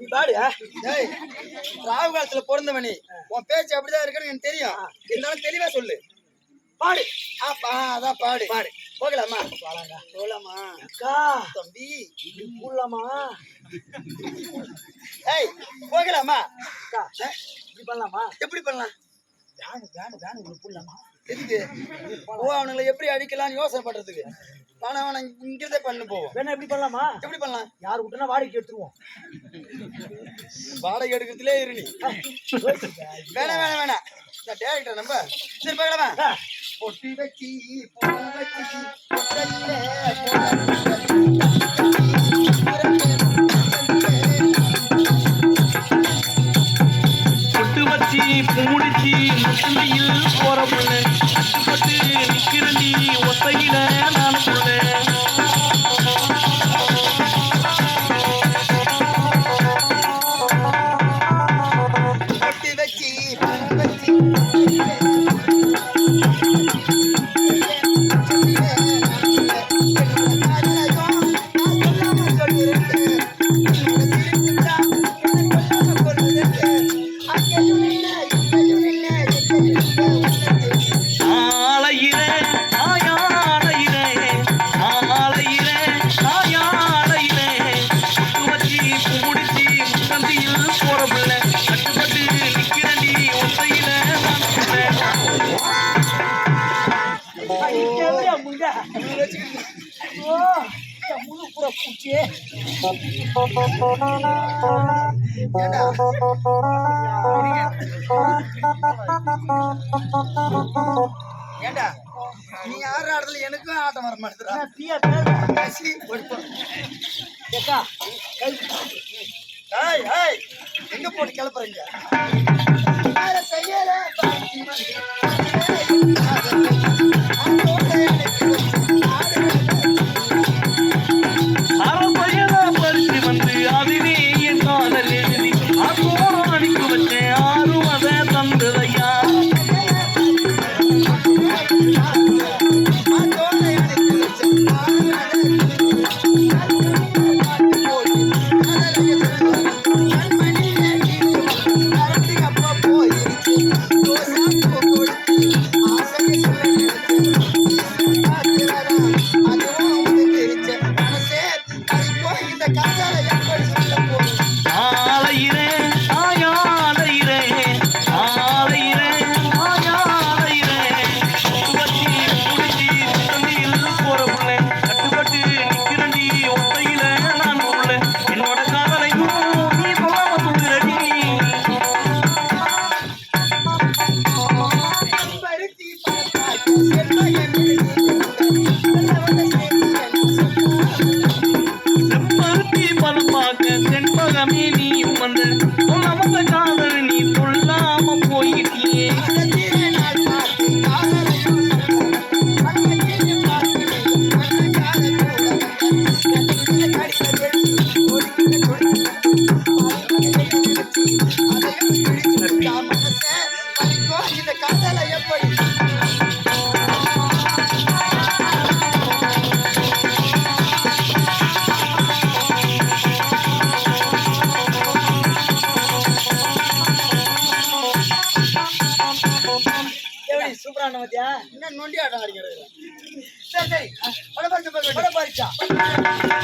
நீ பாடு ராகு காலத்துல பிறந்தவனி உன் பேச்சு அப்படிதான் இருக்குன்னு எனக்கு தெரியும். இருந்தாலும் தெளிவா சொல்லு. பாடு. ஆ பா அதான் பாடு. பாடு. போகலாமா? போகலாமா அக்கா. தம்பி. இப்படி போடலாமா? ஏய் போகலாமா? அக்கா இப்படி பண்ணலாமா? எப்படி பண்ணலாம்? வேணு வேணு வேணு ஓ அவனுங்களை எப்படி அடிக்கலாம்னு யோசனை பண்றதுக்கு? ஆனா அவனை இங்கிருந்தே பண்ணு போவோம். வேணா எப்படி பண்ணலாமா? எப்படி பண்ணலாம்? யார் விட்டுனா வாடகைக்கு எடுத்துருவோம். வாடகை எடுக்கிறதுலே இரு நீ. வேணாம் வேணாம் வேணாம். நான் டேரக்டர் நம்ப சரி போகலாமா ஆ, பொட்டி வச்சி பூ வச்சி பூடிச்சி முசந்தியில் போற புள்ள பட்டு நிக்கிறண்டி ஒத்தையில நான் புள்ள முங்க? ஓ, முழு பூரா பூச்சி. ஏண்டா? நீ ஆடுற ஆடத்துல எனக்கும் ஆட்டம் வர கை. ஏய் ஏய் எங்க போட்டு கிளப்புறீங்க? செய்யல ஆலையிலே என்ன நொண்டி ஆட்டம் ஆடிக்கிறது சரி சரி. படம் பார்த்து படம்